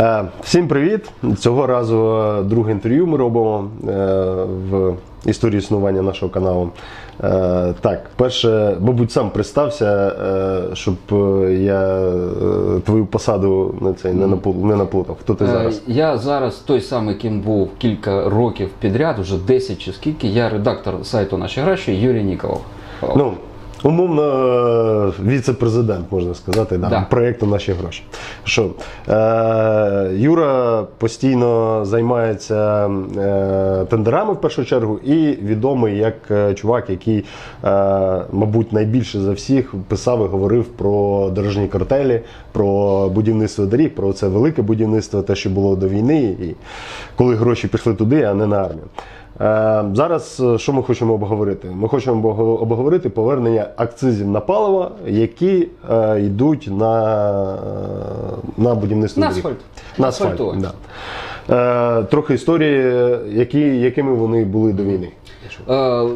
Е, Всім привіт! Цього разу е, друге інтерв'ю ми робимо е, в історії існування нашого каналу. Так, перше, мабуть, сам представся, щоб я твою посаду на цей не наплутав. Хто ти зараз? Я зараз той самий, ким був кілька років підряд, вже 10 чи скільки. Я редактор сайту Наші гроші Юрій Ніколов. Ну, умовно, е, віце-президент, можна сказати, да, Да. проєкту наші гроші. Що, е, Юра постійно займається е, тендерами в першу чергу, і відомий як е, чувак, який, е, мабуть, найбільше за всіх писав і говорив про дорожні картелі, про будівництво доріг, про це велике будівництво, те, що було до війни, і коли гроші пішли туди, а не на армію. Е, Зараз е, що ми хочемо обговорити? Ми хочемо обговорити повернення акцизів на паливо, які е, йдуть на, на будівництво На асфальт. На асфальт. Да. Трохи історії, які, якими вони були до війни.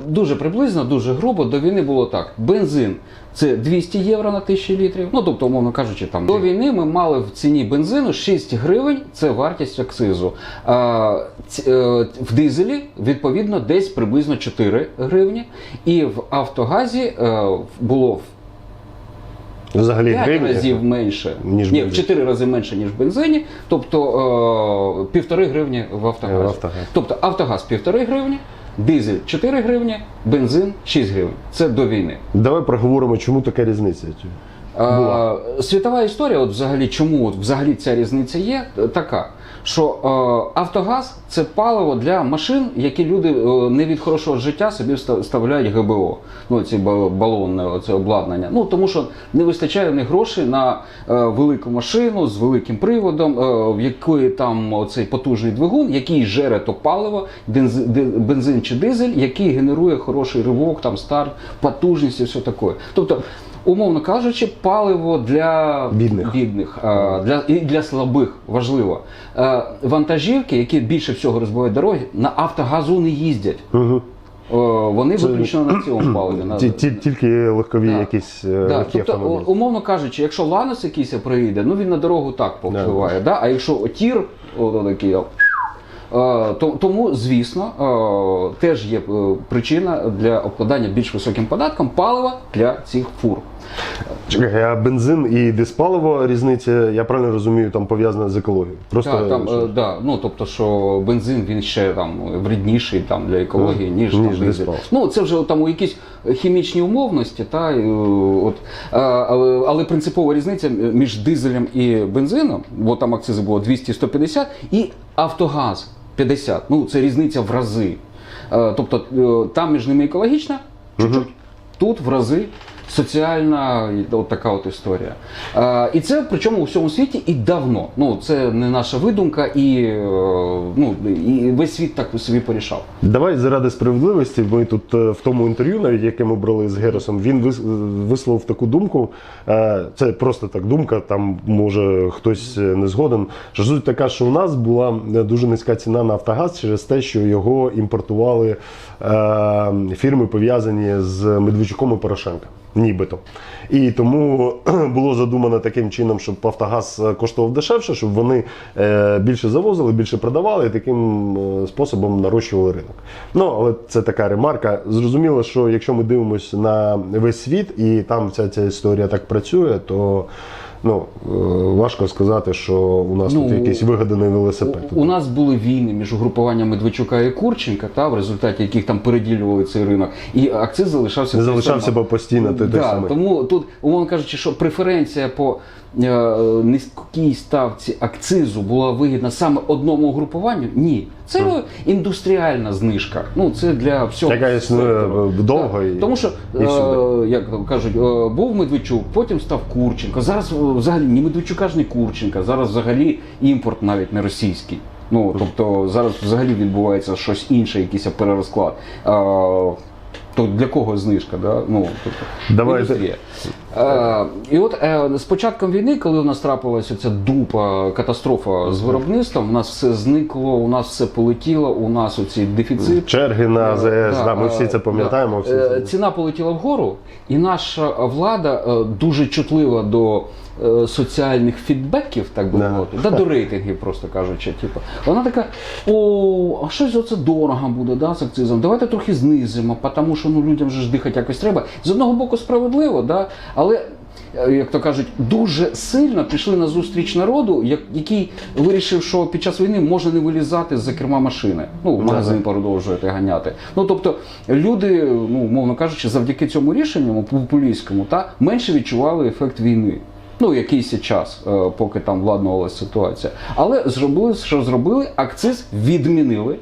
Дуже приблизно, дуже грубо. До війни було так: бензин це 200 євро на 1000 літрів. Ну тобто, умовно кажучи, там до війни ми мали в ціні бензину 6 гривень. Це вартість акцизу. А, ц- е, в дизелі відповідно десь приблизно 4 гривні. І в Автогазі е, було в Взагалі 5 гривні. разів менше, ніж ні, в 4 рази менше, ніж в бензині, тобто е, півтори гривні в автогазі. В Автогазі. Тобто автогаз півтори гривні, дизель 4 гривні, бензин 6 гривень. Це до війни. Давай проговоримо, чому така різниця. Була. А, світова історія, от взагалі, чому от взагалі ця різниця є, е, така, що е, Автогаз це паливо для машин, які люди е, не від хорошого життя собі вста- вставляють ГБО. Ну, ці балонне це обладнання. Ну тому що не вистачає них грошей на е, велику машину з великим приводом, е, в якої там оцей потужний двигун, який жере то паливо, бензин, бензин чи дизель, який генерує хороший ривок, там старт, потужність і все таке. Тобто. Умовно кажучи, паливо для Бідних. бідних а, для, і для слабих важливо. Вантажівки, які більше всього розбивають дороги, на автогазу не їздять. Угу. О, Вони виключно на цьому паливі. на- Тільки легкові Да. якісь е, Да, легкі тобто, автомобілі. умовно кажучи, якщо ланос якийсь приїде, ну він на дорогу так повпливає. Да. А якщо отір, от такий. то- Тому, звісно, теж є е, причина для обкладання більш високим податком палива для цих фур. Чекай, а бензин і диспаливо різниця, я правильно розумію, там пов'язана з екологією. Просто Так, там, е, да, ну тобто, що бензин він ще там вредніший там для екології, Мгм. ніж, Ніж там дизель. диспал. Ну це вже там у якісь хімічні умовності, та е, от е, але, але принципова різниця між дизелем і бензином, бо там акцизи було 200-150, і Автогаз 50. Ну це різниця в рази. Е, Тобто е, там між ними екологічна, чуть-чуть, тут в рази. Соціальна от така от історія. Е, і це причому у всьому світі і давно. Ну це не наша видумка, і, е, ну, і весь світ так собі порішав. Давай заради справедливості. Ми тут е, в тому інтерв'ю, навіть яке ми брали з Геросом, він вис- висловив таку думку. е, Це просто так думка. Там може хтось е, не згоден. Що така, що у нас була е, дуже низька ціна на Автогаз через те, що його імпортували е, фірми, пов'язані з Медведчуком і Порошенка. Нібито. І тому було задумано таким чином, щоб Автогаз е, коштував дешевше, щоб вони е, більше завозили, більше продавали і таким е, способом нарощували ринок. Ну, але це така ремарка. Зрозуміло, що якщо ми дивимося на весь світ і там вся ця історія так працює, то ну, е, важко сказати, що у нас Ну, тут якийсь вигаданий велосипед. У, у нас були війни між угрупуванням Медведчука і Курченка, та в результаті яких там переділювали цей ринок, і акциз залишався Не залишався бо постійно той, той самий. Тому тут, умовно кажучи, що преференція по низькій ставці акцизу була вигідна саме одному угрупуванню? Ні. Це індустріальна знижка. Ну це для всього. Яка існує довго і- Тому що, і е, як кажуть, е, був Медведчук, потім став Курченко. Зараз е, взагалі ні Медведчука ж не Курченка. Зараз взагалі імпорт навіть не російський. Ну тобто зараз взагалі відбувається щось інше, якийсь перерозклад. Е, то для кого знижка? Да? Ну, тобто, Давайте. Е, і от е, з початком війни, коли у нас трапилася ця дупа катастрофа з виробництвом, у нас все зникло, у нас все полетіло, у нас оці дефіцит. Черги на АЗС, Да, да, ми е, всі це пам'ятаємо. да. Всі Е, це. Ціна полетіла вгору, і наша влада е, дуже чутлива до е, соціальних фідбеків, так би мовити, да, до рейтингів, просто кажучи. Типу. Вона така: о, а щось оце дорого буде да, з акцизом. Давайте трохи знизимо, тому що ну, людям же ж дихати якось треба. З одного боку, справедливо, да, але. е, Як то кажуть, дуже сильно пішли на зустріч народу, який вирішив, що під час війни можна не вилізати з-за керма машини. Ну, в магазин продовжуєте ганяти. Ну тобто люди, ну мовно кажучи, завдяки цьому рішенню популістському, та менше відчували ефект війни. Ну, якийсь час, е, поки там владнувалася ситуація. Але зробили, що зробили, акциз відмінили.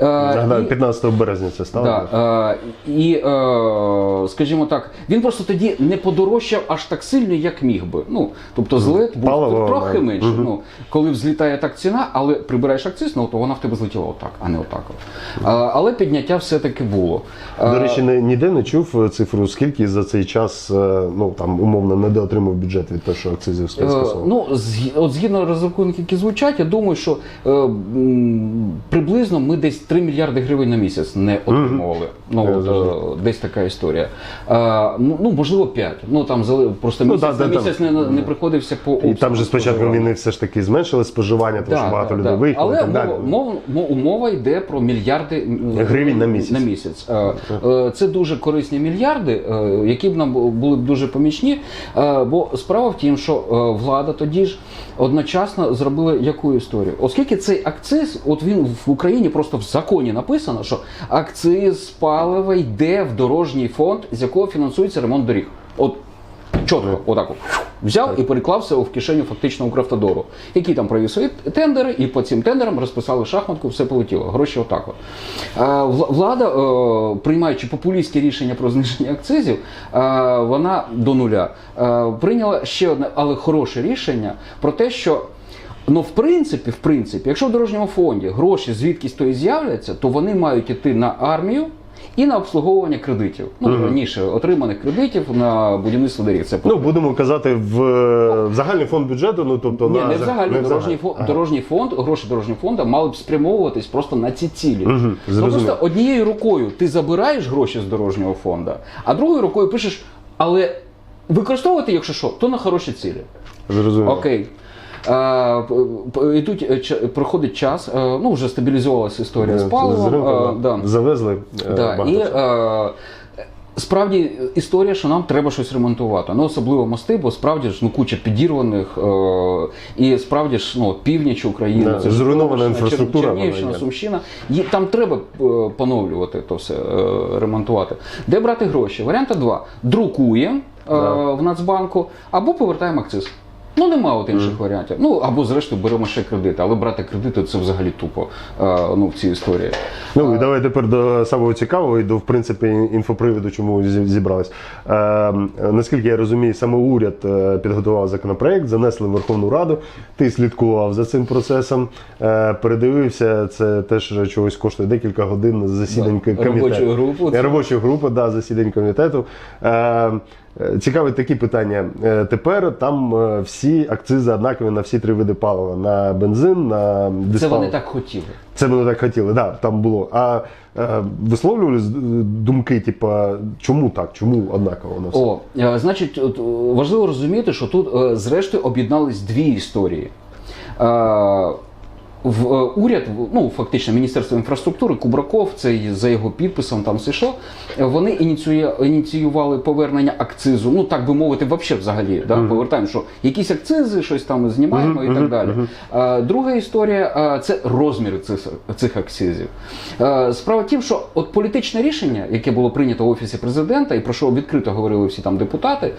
Е, Нагадаю, 15 березня це стало. Да, е, і, е, скажімо так, він просто тоді не подорожчав аж так сильно, як міг би. Ну, тобто злет був Паливо, трохи менше. Мгм. Ну, коли взлітає так ціна, але прибираєш акциз, ну, то вона в тебе злетіла отак, а не отак. Але підняття все-таки було. До речі, ніде не чув цифру, скільки за цей час, ну там умовно недоотримав бюджет від того, що акцизів Е. Ну, от згідно розрахунків, які звучать, я думаю, що приблизно ми десь 3 мільярди гривень на місяць не отримували. Ну, от, е, десь така історія. Е, ну, ну, можливо, 5. Ну, там просто Ну, місяць да, на да, місяць там. не, не приходився по І там же спочатку війни все ж таки зменшили споживання, тому що багато людей виїхали Але і так далі. мова, мова, умова йде про мільярди Гривень на місяць. На місяць. Е, е, Це дуже корисні мільярди, які б нам були б дуже помічні. Бо справа в тім, що влада тоді ж одночасно зробила яку історію? Оскільки цей акциз, от він в Україні просто в законі написано, що акциз палива йде в дорожній фонд, з якого фінансується ремонт доріг. От Чітко, отак от. взяв і переклав все в кишеню фактично Укравтодору, який там провів свої тендери, і по цим тендерам розписали шахматку, все полетіло. Гроші отак. От. Влада, е, приймаючи популістське рішення про зниження акцизів, е, вона до нуля е, прийняла ще одне, але хороше рішення про те, що. Ну, в принципі, в принципі, якщо в дорожньому фонді гроші звідкись то і з'являться, то вони мають іти на армію і на обслуговування кредитів. Ну, раніше отриманих кредитів на будівництво доріг. Це Ну, будемо казати, в, в загальний фонд бюджету, ну тобто ні, на не в загальний дорожній фонд, дорожній фонд, гроші дорожнього фонду мали б спрямовуватись просто на ці цілі. Мгм, ну, просто однією рукою ти забираєш гроші з дорожнього фонду, а другою рукою пишеш, але використовувати, якщо що, то на хороші цілі. Зрозуміло. Окей. Е, п- Ідуть, е, проходить час, е, ну вже стабілізувалася історія з паливом. З е, да. Завезли е, Да, багато і чого. е, справді історія, що нам треба щось ремонтувати. Ну, особливо мости, бо справді ж ну, куча підірваних, е, і справді ж ну, північ України, Да, це зруйнована інфраструктура, Чернігівщина. Сумщина. Є- Там треба е, поновлювати то все, е, ремонтувати. Де брати гроші? Варіанта два: друкуємо е, Да. в Нацбанку або повертаємо акциз. Ну, нема от інших варіантів. Ну або зрештою беремо ще кредити, але брати кредити це взагалі тупо е, ну, в цій історії. Ну і давай тепер до самого цікавого і до в принципі інфоприводу, чому зібрались. Е, наскільки я розумію, саме уряд е, підготував законопроект, занесли в Верховну Раду. Ти слідкував за цим процесом, е, передивився. Це теж чогось коштує декілька годин засідань Да, комітету. робочої групи. Е, Робочої групи, да, засідань комітету. Е, е, Цікаві такі питання. Е, Тепер там е, всі акцизи однакові на всі три види палива: на бензин, на Це вони так хотіли. Це вони так хотіли, да, там було. А е, висловлювали думки, типа, чому так? Чому однаково воно все? О, е, значить, от, важливо розуміти, що тут е, зрештою об'єднались дві історії. Е, В е, уряд, ну фактично Міністерство інфраструктури, Кубраков, це за його підписом там все йшло, е, Вони ініціювали повернення акцизу. Ну так би мовити, вообще взагалі. Да, повертаємо, що якісь акцизи, щось там знімаємо і так далі. Е, Друга історія це розміри цих, цих акцизів. Справа в тім, що от політичне рішення, яке було прийнято в офісі президента, і про що відкрито говорили всі там депутати,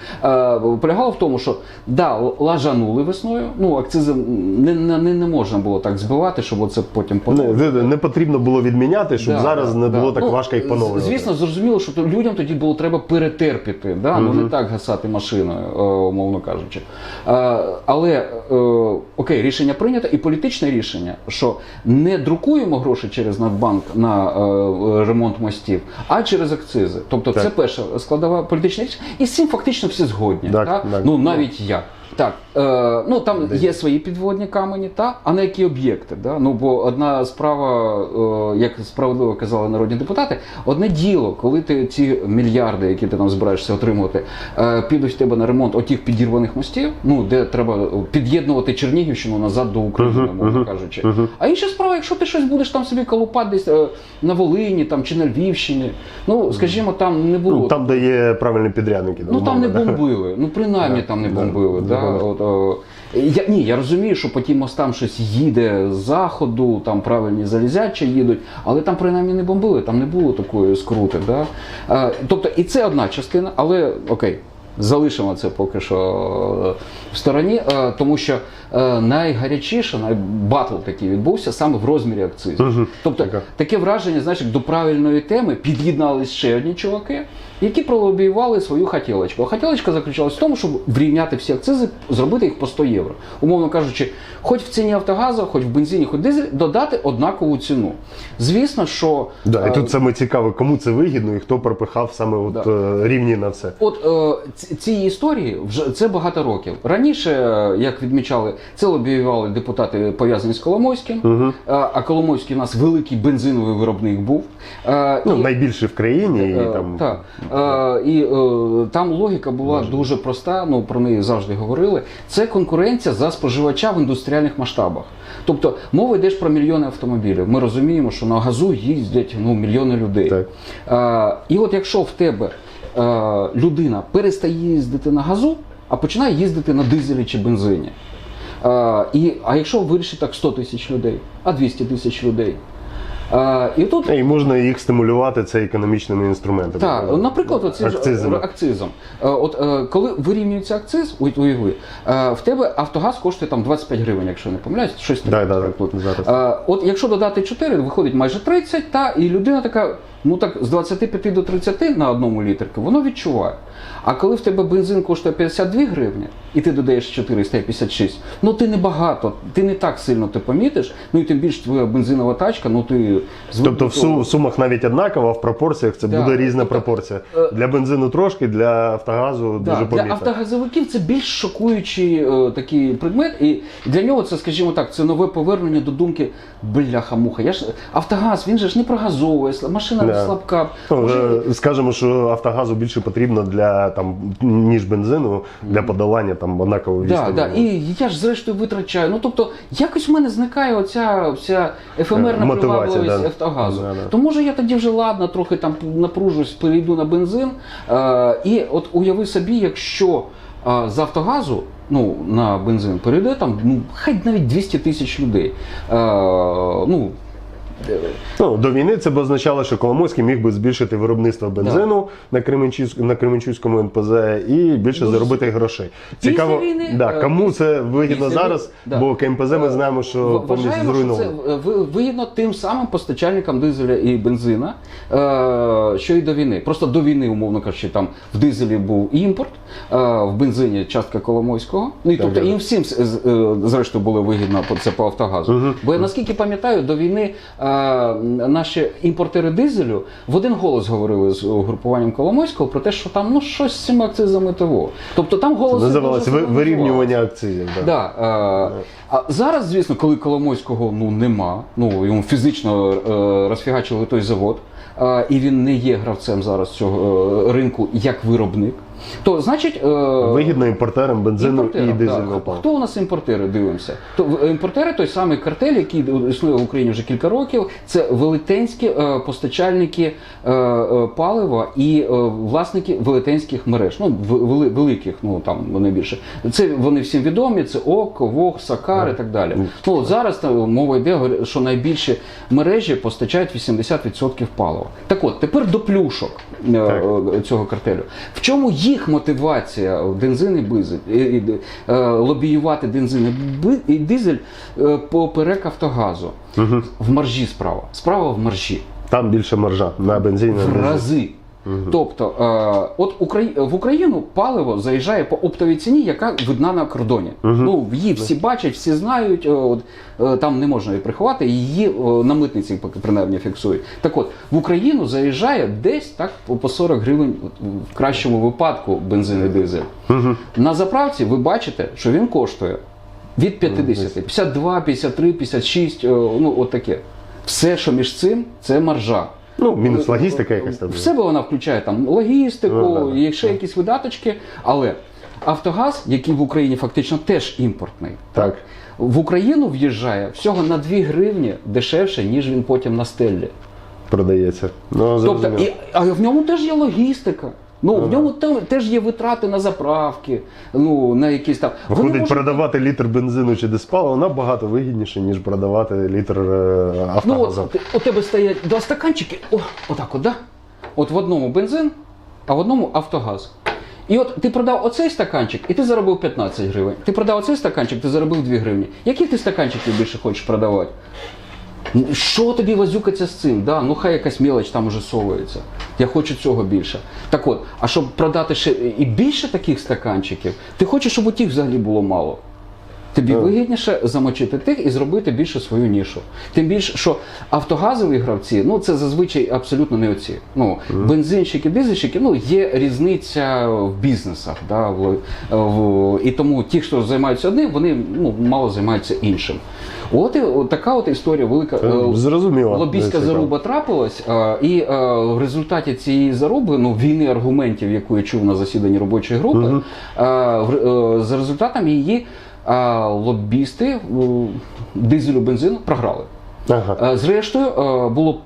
полягало в тому, що да, лажанули весною. Ну акцизи не, не, не, можна було так збивати, щоб оце потім Не, поновити. не, не потрібно було відміняти, щоб Да, зараз да, не да. було так Ну, важко їх поновлювати. Звісно, зрозуміло, що людям тоді було треба перетерпіти, да? ну не так гасати машиною, е, умовно кажучи. Е, Але е, окей, рішення прийнято, і політичне рішення, що не друкуємо гроші через Нацбанк на ремонт мостів, а через акцизи. Тобто Так. це перша складова політична рішення. І з цим фактично всі згодні. Так, так? так. Ну навіть я. Так, е, ну там є свої підводні камені, та, а на які об'єкти. Да? Ну, бо одна справа, е, як справедливо казали народні депутати, одне діло, коли ти ці мільярди, які ти там збираєшся отримувати, е, підуть в тебе на ремонт отих підірваних мостів, ну де треба під'єднувати Чернігівщину назад до України, Мгм, мовно мгм, кажучи. мгм. А інша справа, якщо ти щось будеш там собі колупати десь е, на Волині там, чи на Львівщині, ну скажімо, там не було. Ну, там, де є правильні підрядники. Ну там не бомбили. Ну принаймні там не бомбили. да. От, о, я, ні, я розумію, що по тим мостам щось їде з заходу, там правильні залізячі їдуть, але там принаймні не бомбили, там не було такої скрути. Да? Е, тобто і це одна частина, але окей. Залишимо це поки що е, в стороні, е, тому що е, найгарячіше, найбатл такий відбувся саме в розмірі акцизу. Тобто таке враження, знаєш, до правильної теми під'єднались ще одні чуваки, які пролобіювали свою хотілочку. А хотілочка заключалась в тому, щоб врівняти всі акцизи, зробити їх по 100 євро. Умовно кажучи, хоч в ціні Автогазу, хоч в бензині, хоч в дизелі, додати однакову ціну. Звісно, що Да, і е, тут саме цікаво, кому це вигідно і хто пропихав саме от, Да. е, рівні на це. От е, ці- історії вже це багато років. Раніше, е, як відмічали, це лобіювали депутати пов'язані з Коломойським. Угу. А Коломойський у нас великий бензиновий виробник був. Е, Ну, і- найбільший в країні. І, Е, там, Так. Е, і е, там логіка була дуже проста, ну про неї завжди говорили. Це конкуренція за споживача в індустріальних масштабах. Тобто мова йде ж про мільйони автомобілів. Ми розуміємо, що на газу їздять ну, мільйони людей. Так. Е, і от якщо в тебе е, людина перестає їздити на газу, а починає їздити на дизелі чи бензині. Е, і, а якщо вирішить так 100 тисяч людей, а 200 тисяч людей. Е, і тут І можна їх стимулювати це економічними інструментами. так, наприклад, оці е, акцизом. Е, От е, коли вирівнюється акциз, уяви, в тебе Автогаз коштує там 25 гривень, якщо не помиляюсь, щось таке. Да, да, да, От якщо додати 4, виходить майже 30, та і людина така, ну так з 25 до 30 на одному літерку, воно відчуває. А коли в тебе бензин коштує 52 гривні, і ти додаєш 4, стає 56, ну ти не багато, ти не так сильно ти помітиш, ну і тим більше твоя бензинова тачка, ну ти Тобто в сумах навіть однаково, а в пропорціях це Да. буде різна Тобто, пропорція. е, Для бензину трошки, для Автогазу Да, дуже для автогазовиків це більш шокуючий е, такий предмет, і для нього це, скажімо так, це нове повернення до думки бляха-муха. Я ж Автогаз, він же ж не прогазовує, машина Да. слабка. Ну, Може, е, Скажемо, що Автогазу більше потрібно для там ніж бензину для подолання там однакової Да, да. І я ж зрештою витрачаю. Ну тобто, якось в мене зникає оця вся ефемерна Е, мотивація, привабливість да. Автогазу. Да, да. То може я тоді вже ладно, трохи там напружусь, перейду на бензин. Е, і от уяви собі, якщо е, з Автогазу. Ну, на бензин перейде там, ну, хай навіть 200 тисяч людей. Е, ну, Ну, до війни це б означало, що Коломойський міг би збільшити виробництво бензину на, Кременчуцьк, на Кременчуцькому НПЗ і більше заробити грошей. Цікаво, війни, да, е, кому це вигідно після зараз, да. бо КМПЗ ми знаємо, що повністю Вважаємо, це зруйновано. е, ви- вигідно тим самим постачальникам дизеля і бензина, е, що і до війни. Просто до війни, умовно кажучи, там в дизелі був імпорт, е, в бензині частка Коломойського. Ну і Так, тобто їм всім е, зрештою було вигідно це по Автогазу. Бо я наскільки пам'ятаю, до війни е, наші імпортери дизелю в один голос говорили з угрупуванням Коломойського про те, що там ну щось з цими акцизами того. Тобто там голос Називалося вирівнювання акцизів. Да. Да, е, а зараз, звісно, коли Коломойського ну нема, ну йому фізично е, розфігачили той завод, е, і він не є гравцем зараз цього е, ринку як виробник, то значить. Е, Вигідно імпортерам бензину імпортерам, і дизельного палива. Хто у нас імпортери? Дивимося. То імпортери той самий картель, який існує в Україні вже кілька років. Це велетенські е, постачальники е, е, палива і е, власники велетенських мереж. Ну вели- великих, ну там найбільше. Це вони всім відомі. Це ОК, ВОГ, Сакар і так далі. Ну от зараз там мова йде, що найбільші мережі постачають 80% палива. Так от тепер до плюшок е, е, цього картелю. В чому їх мотивація бензин і бизель, е, лобіювати бензин і дизель е, поперек Автогазу? В маржі справа. Справа в маржі. Там більше маржа на бензині. В рази. Тобто, е, от Украї... в Україну паливо заїжджає по оптовій ціні, яка видна на кордоні. Ну, її всі бачать, всі знають, е, от, е, там не можна її приховати, її на митниці поки принаймні фіксують. Так от, в Україну заїжджає десь так по- по 40 гривень от, в кращому випадку бензин і дизель. На заправці ви бачите, що він коштує від 50, 52, 53, 56, е, ну от таке. Все, що між цим, це маржа. Ну, мінус логістика якась там. В себе вона включає там логістику, Ну, да, і ще якісь видаточки, але Автогаз, який в Україні фактично теж імпортний, Так. в Україну в'їжджає всього на 2 гривні дешевше, ніж він потім на стелі. Продається. Ну, Тобто, зрозуміло. і, а в ньому теж є логістика. Ну, в ньому те- теж є витрати на заправки, ну, на якісь там. Виходить, можуть- продавати літр бензину чи диспалива набагато вигідніше, ніж продавати літр е, Ну, автогазу. от, у тебе стоять два стаканчики, о, отак от, да? От в одному бензин, а в одному автогаз. І от ти продав оцей стаканчик, і ти заробив 15 гривень. Ти продав оцей стаканчик, ти заробив 2 гривні. Які ти стаканчики більше хочеш продавати? Що тобі лазюкаться з цим? Да, ну хай якась мілоч там уже совується. Я хочу цього більше. Так от, а щоб продати ще і більше таких стаканчиків, ти хочеш, щоб у тих взагалі було мало. Тобі Так. вигідніше замочити тих і зробити більше свою нішу. Тим більше, що автогазові гравці, ну це зазвичай абсолютно не оці. Ну, бензинщики, дизельщики, ну є різниця в бізнесах. Да, в, в, і тому ті, хто займаються одним, вони ну, мало займаються іншим. От і от така от історія велика. Е, е, Зрозуміло. Лобійська заруба трапилась, а, і а, в результаті цієї заруби, ну війни аргументів, яку я чув на засіданні робочої групи, а, в ре- е, за результатами її лобісти дизелю бензину програли. Ага. Зрештою, було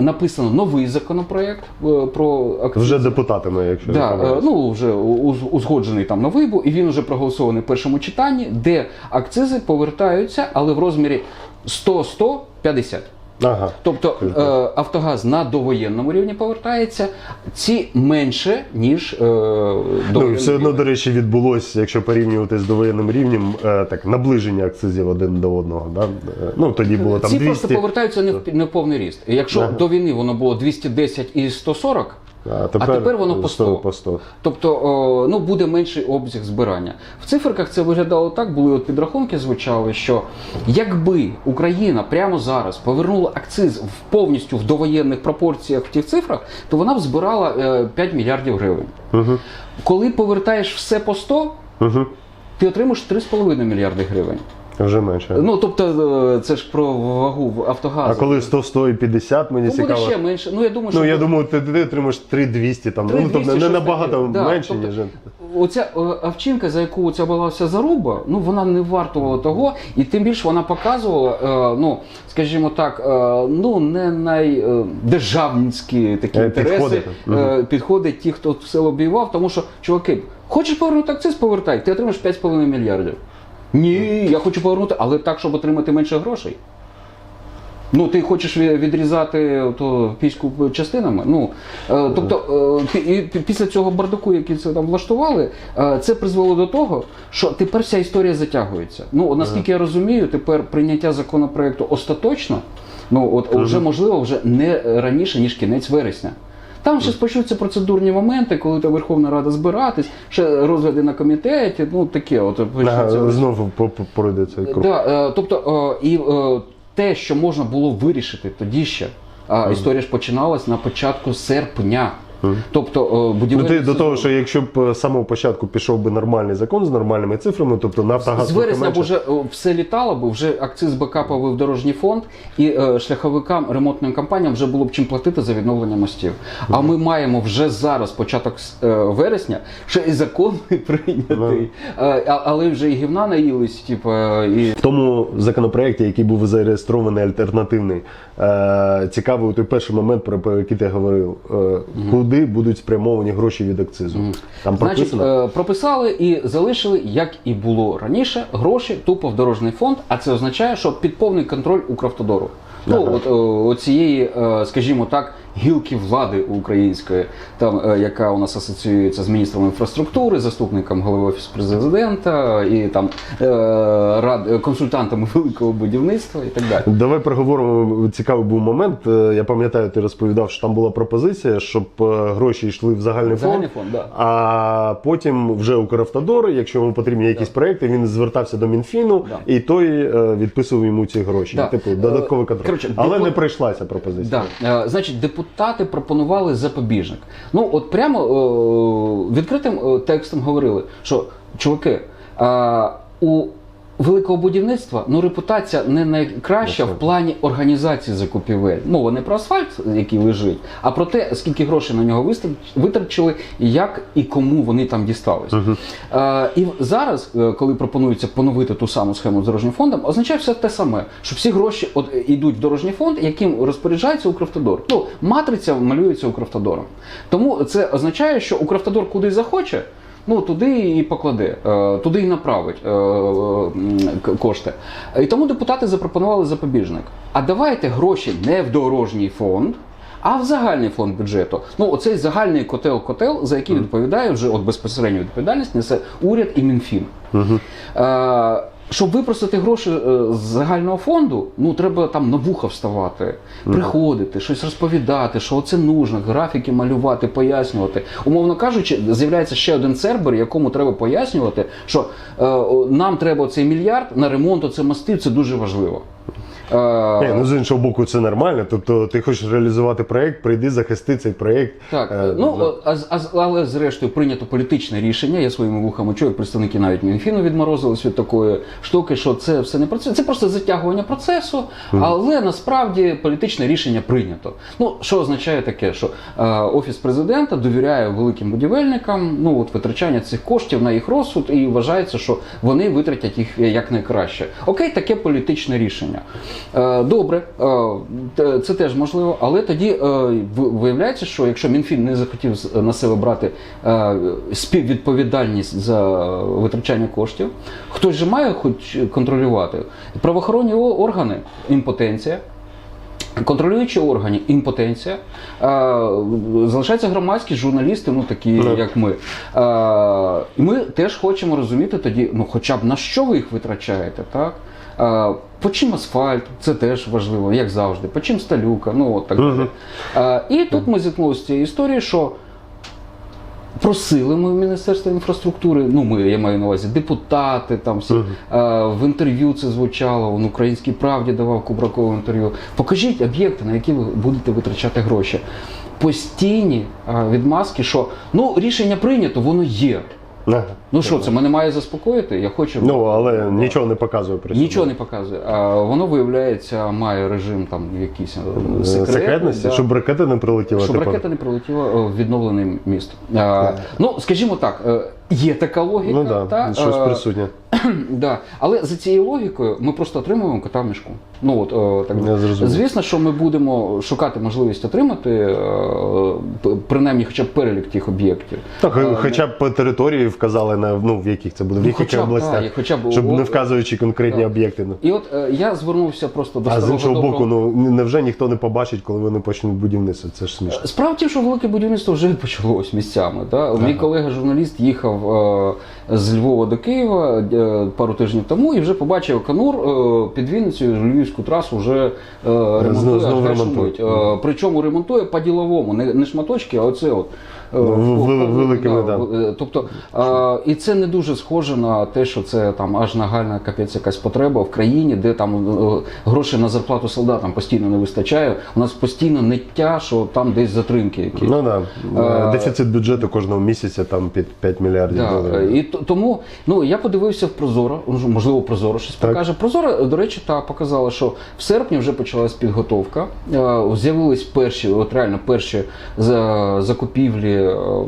написано новий законопроект е, про акцизи. Вже депутатами, якщо Да, е, ну вже уз- узгоджений там на вибу, і він вже проголосований в першому читанні, де акцизи повертаються, але в розмірі 100-150. Ага. Тобто е, Автогаз на довоєнному рівні повертається, ці менше, ніж е, Ну, все одно, до речі, відбулося, якщо порівнювати з довоєнним рівнем, е, так, наближення акцизів один до одного. Да? Е, Ну, тоді було там Ці 200. просто повертаються не в, не в повний ріст. Якщо Ага. до війни воно було 210 і 140, а а тепер воно по 100. по 100. Тобто о, ну, буде менший обсяг збирання. В циферках це виглядало так, були от підрахунки звучали, що якби Україна прямо зараз повернула акциз в повністю в довоєнних пропорціях в тих цифрах, то вона б збирала е, 5 мільярдів гривень. Угу. Коли повертаєш все по 100, Угу. ти отримуєш 3,5 мільярди гривень. Вже менше. Ну тобто е, це ж про вагу в а коли 100, 100 і 50, мені ну, буде ще менше. Ну я думаю, що Ну, я думаю, ти, ти отримаєш 3200 там. ну, 3200, тобто не набагато. Да, менше, тобто, ніж. Оця е, овчинка, за яку ця балася заруба, ну вона не вартувала того, і тим більше вона показувала, е, ну скажімо так, е, ну не найдержавницькі такі Е, інтереси, е, підходить ті, хто все лобіював, тому що чуваки, хочеш повернути акциз, повертай, ти отримаєш 5,5 мільярдів. Ні, я хочу повернути, але так, щоб отримати менше грошей. Ну, ти хочеш відрізати то піську частинами. Ну е, тобто, е, і після цього бардаку, який це там влаштували, е, це призвело до того, що тепер вся історія затягується. Ну, наскільки я розумію, тепер прийняття законопроекту остаточно, ну от вже можливо вже не раніше ніж кінець вересня. Там ще спочуться процедурні моменти, коли та Верховна Рада збиратись, ще розгляди на комітеті, ну таке, от почнеться. Знову пройде цей круг. Да, е, тобто, е, і е, те, що можна було вирішити тоді ще, історія ж починалась на початку серпня. Тобто, е, Ну, будівельний ти до того, що якщо б е, з самого початку пішов би нормальний закон з нормальними цифрами, тобто Нафтогаз з вересня б вже е, все літало, бо вже акциз би капав в дорожній фонд, і е, шляховикам, ремонтним компаніям вже було б чим платити за відновлення мостів. А ми маємо вже зараз, початок е, вересня, ще і закон не прийнятий, Е, а- але вже і гівна наїлись, типу, і В тому законопроекті, який був зареєстрований альтернативний, е, цікавий той перший момент, про який ти говорив, е, куди будуть спрямовані гроші від акцизу. Там Значить, прописано. е, прописали і залишили, як і було раніше, гроші тупо в дорожній фонд, а це означає, що під повний контроль Укравтодору. Ну, от о, оцієї, е, скажімо так, гілки влади української, там е, яка у нас асоціюється з міністром інфраструктури, заступником голови офісу президента і там е, рад консультантами великого будівництва і так далі. Давай проговоримо. Цікавий був момент. Е, Я пам'ятаю, ти розповідав, що там була пропозиція, щоб гроші йшли в загальний фонд. Загальний фонд, да. А потім вже Укравтодор, якщо йому потрібні якісь проекти, він звертався до Мінфіну, Да. і той відписував йому ці гроші. Да. Типу, додатковий контроль. коротше, Але депу- не прийшла ця пропозиція. Да. Значить, депутати пропонували запобіжник. Ну, от прямо е, відкритим е, текстом говорили, що чуваки, у великого будівництва ну, репутація не найкраща в плані організації закупівель. Мова не про асфальт, який лежить, а про те, скільки грошей на нього витрачили, як і кому вони там дістались. Е, і зараз, е, коли пропонується поновити ту саму схему з дорожнім фондом, означає все те саме, що всі гроші от йдуть в дорожній фонд, яким розпоряджається Укравтодор. Ну, матриця малюється Укравтодором. Тому це означає, що Укравтодор куди захоче. Ну, туди і покладе, е, туди і направить е, к- кошти. І тому депутати запропонували запобіжник. А давайте гроші не в дорожній фонд, а в загальний фонд бюджету. Ну, оцей загальний котел-котел, за який відповідає вже от безпосередньо відповідальність несе уряд і Мінфін. Е, щоб випросити гроші е, з загального фонду, ну треба там на вуха вставати, приходити, щось розповідати, що це нужно, графіки малювати, пояснювати. Умовно кажучи, з'являється ще один сербер, якому треба пояснювати, що е, нам треба цей мільярд на ремонт оце мостів, це дуже важливо. Е, ну з іншого боку, це нормально. Тобто, ти хочеш реалізувати проєкт, прийди, захисти цей проєкт. Так, Е, ну за- а, а, але зрештою прийнято політичне рішення. Я своїми вухами чую, представники навіть Мінфіну відморозились від такої штуки, що це все не процес. Це просто затягування процесу, але насправді політичне рішення прийнято. Ну що означає таке, що е, офіс президента довіряє великим будівельникам ну от витрачання цих коштів на їх розсуд і вважається, що вони витратять їх якнайкраще. Окей, таке політичне рішення. Е, Добре, е, це теж можливо, але тоді е, виявляється, що якщо Мінфін не захотів на себе брати співвідповідальність за витрачання коштів, хтось же має хоч контролювати. Правоохоронні органи імпотенція. Контролюючі органи імпотенція, е, залишаються громадські журналісти, ну такі Так. як ми. Е, ми теж хочемо розуміти тоді, ну хоча б на що ви їх витрачаєте, так? Е, по чим асфальт, це теж важливо, як завжди, по чим сталюка, ну от так далі. Е, і тут ми зіткнулися з цією історією, що Просили ми в Міністерство інфраструктури, ну ми я маю на увазі депутати, там всі е, в інтерв'ю це звучало. Он українській правді давав Кубракову інтерв'ю. Покажіть об'єкти, на які ви будете витрачати гроші. Постійні е, відмазки, що ну рішення прийнято, воно є. Ага. Ну що, це мене має заспокоїти? Я хочу Ну, але нічого не показує при цьому. нічого не показує. А воно виявляється, має режим там якийсь е, Е, Секретності, да. щоб ракета не прилетіла. Щоб тепер. ракета не прилетіла е, в відновлене місто. А, ну, скажімо так, е, є така логіка. Ну так, та, да, щось е, присутнє. да. Але за цією логікою ми просто отримуємо кота в мішку. Ну, от, е, так, Я звісно, що ми будемо шукати можливість отримати е, принаймні хоча б перелік тих об'єктів. Так, Е, хоча б по території вказали на ну в яких це буде, в Ну, яких хоча областях, так, і хоча б щоб о- не вказуючи конкретні об'єкти. Ну. І от е, я звернувся просто до А з іншого боку, ну невже ніхто не побачить, коли вони почнуть будівництво? Це ж смішно. Тім, що велике будівництво вже почалось місцями. Да? Мій колега журналіст їхав е, з Львова до Києва е, пару тижнів тому і вже побачив Канур е, під Вінницею, Львівську трасу вже ремонтує. Знов- знов ремонтує. Причому ремонтує по-діловому, не, не шматочки, а оце от. Е, великими, да. е, Тобто, е, і це не дуже схоже на те, що це там аж нагальна капець якась потреба в країні, де там е, грошей на зарплату солдатам постійно не вистачає. У нас постійно ниття, що там десь затримки якісь. Ну да. Дефіцит бюджету кожного місяця там під 5 мільярдів Да, доларів. і тому ну я подивився в Прозоро, можливо, Прозоро щось Так. покаже. Прозоро, до речі, та показала, що в серпні вже почалась підготовка. З'явились перші, от реально перші закупівлі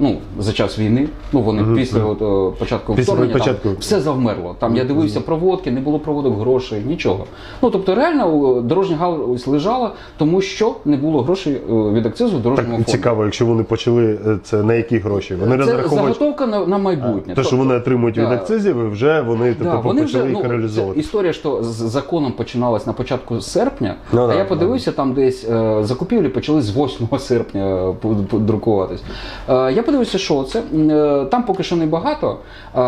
ну, за час війни. Ну вони після от, е, початку Після вторгнення початку. там все завмерло. Там я дивився проводки, не було проводок грошей, нічого. Ну тобто, реально е, дорожня галузь лежала, тому що не було грошей е, від акцизу в дорожньому Так цікаво, якщо вони почали це на які гроші? Вони Це розраховують заготовка на, на майбутнє. те, що вони отримують від Да. акцизів, вже вони Да, типу, вони почали вже, їх ну, реалізовувати. Історія, що з законом починалась на початку серпня, Ну а да, я подивився, там десь закупівлі почали з 8 серпня друкуватись. Е, я подивився, що це. Е, там поки що небагато, е,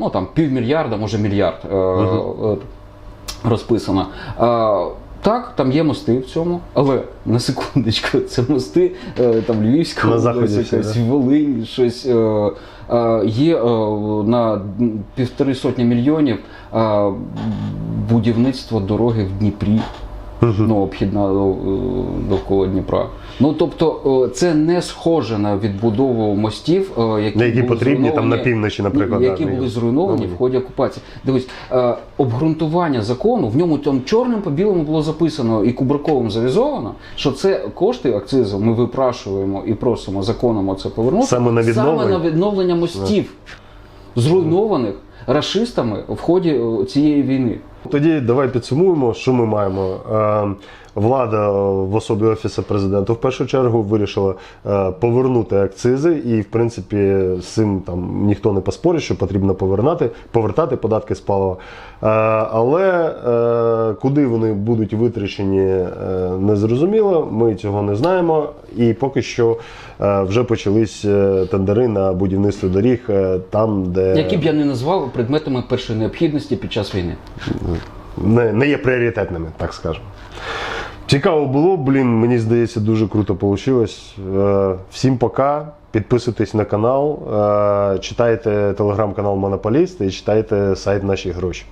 ну там півмільярда, може мільярд е, розписано. Так, там є мости в цьому, але на секундочку, це мости там Львівська На заході всі, якась, да? Волинь, щось є на півтори сотні мільйонів будівництво дороги в Дніпрі. Ну, обхідна довкола Дніпра. Ну тобто, е, це не схоже на відбудову мостів, е, які, Які були потрібні там на півночі, наприклад, які ну, були зруйновані в ході окупації. Дивись, е, обґрунтування закону в ньому там чорним по білому було записано і кубраковим завізовано, що це кошти акцизу. Ми випрашуємо і просимо законом це повернути Саме на відновлення? саме на відновлення мостів, зруйнованих рашистами в ході цієї війни. Тоді давай підсумуємо, що ми маємо. Е, Влада в особі офісу президента в першу чергу вирішила е, повернути акцизи, і в принципі з цим там ніхто не поспорить, що потрібно повернати, повертати податки з палива. Е, Але куди вони будуть витрачені, е, не зрозуміло. Ми цього не знаємо. І поки що вже почались тендери на будівництво доріг там, де Які б я не назвав предметами першої необхідності під час війни. Не, не є пріоритетними, так скажемо. Цікаво було, блін, мені здається, дуже круто вийшло. Всім пока. Підписуйтесь на канал, е, читайте телеграм-канал Монополіст і читайте сайт Наші гроші.